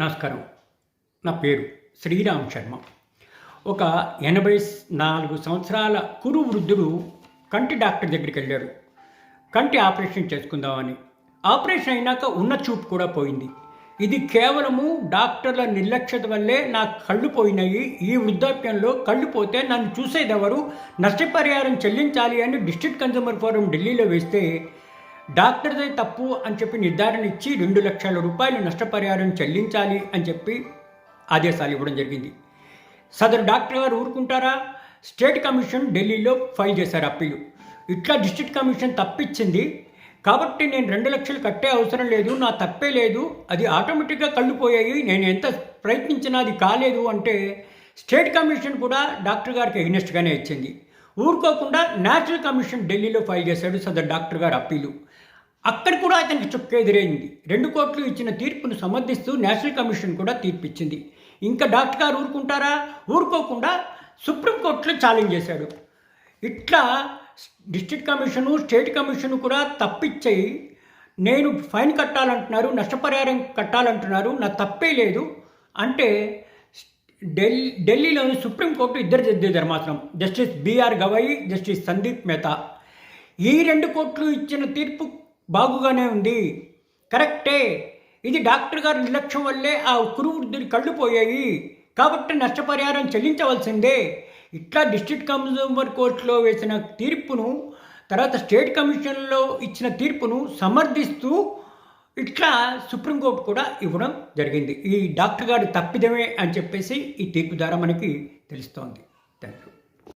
నమస్కారం. నా పేరు శ్రీరామ్ శర్మ. ఒక ఎనభై నాలుగు సంవత్సరాల కురు వృద్ధుడు కంటి డాక్టర్ దగ్గరికి వెళ్ళారు కంటి ఆపరేషన్ చేసుకుందామని. ఆపరేషన్ అయినాక ఉన్న చూపు కూడా పోయింది. ఇది కేవలము డాక్టర్ల నిర్లక్ష్యత వల్లే నా కళ్ళు పోయినాయి. ఈ వృద్ధాప్యంలో కళ్ళు పోతే నన్ను చూసేదెవరు? నష్టపరిహారం చెల్లించాలి అని డిస్ట్రిక్ట్ కన్జ్యూమర్ ఫోరం ఢిల్లీలో వేస్తే డాక్టర్దే తప్పు అని చెప్పి నిర్ధారణ ఇచ్చి రెండు లక్షల రూపాయలు నష్టపరిహారం చెల్లించాలి అని చెప్పి ఆదేశాలు ఇవ్వడం జరిగింది. సదరు డాక్టర్ గారు ఊరుకుంటారా? స్టేట్ కమిషన్ ఢిల్లీలో ఫైల్ చేశారు అప్పీలు. ఇట్లా డిస్ట్రిక్ట్ కమిషన్ తప్పిచ్చింది. కాబట్టి నేను రెండు లక్షలు కట్టే అవసరం లేదు నా తప్పే లేదు అది ఆటోమేటిక్గా కళ్ళుపోయాయి నేను ఎంత ప్రయత్నించినా అది కాలేదు అంటే స్టేట్ కమిషన్ కూడా డాక్టర్ గారికి ఎగ్నెస్ట్గానే ఇచ్చింది. ఊరుకోకుండా నేషనల్ కమిషన్ ఢిల్లీలో ఫైల్ చేశాడు సదర్ డాక్టర్ గారు అప్పీలు. అక్కడ కూడా అతనికి చుక్క ఎదురైంది. రెండు కోట్లు ఇచ్చిన తీర్పును సమర్థిస్తూ నేషనల్ కమిషన్ కూడా తీర్పిచ్చింది. ఇంకా డాక్టర్ గారు ఊరుకుంటారా? ఊరుకోకుండా సుప్రీంకోర్టులో ఛాలెంజ్ చేశాడు ఇట్లా డిస్ట్రిక్ట్ కమిషను స్టేట్ కమిషను కూడా తప్పిచ్చాయి. నేను ఫైన్ కట్టాలంటున్నారు నష్టపరిహారం కట్టాలంటున్నారు. నా తప్పే లేదు అంటే ఢిల్లీ ఢిల్లీలోని సుప్రీంకోర్టు ఇద్దరు జడ్జి ధర్మాసనం. Justice BR Gavai justice Sandeep Mehta. ఈ రెండు కోట్లు ఇచ్చిన తీర్పు బాగుగానే ఉంది. కరెక్టే. ఇది డాక్టర్ గారి నిర్లక్ష్యం వల్లే ఆ కురువృద్ధుడి కళ్ళు పోయాయి. కాబట్టి నష్టపరిహారం చెల్లించవలసిందే. ఇట్లా డిస్ట్రిక్ట్ కన్జ్యూమర్ కోర్టులో వేసిన తీర్పును తర్వాత స్టేట్ కమిషన్లో ఇచ్చిన తీర్పును సమర్థిస్తూ ఇట్లా సుప్రీంకోర్టు కూడా ఇవ్వడం జరిగింది. ఈ డాక్టర్ గారు తప్పిదమే అని చెప్పేసి ఈ తీర్పు ద్వారా మనకి తెలుస్తోంది. Thank you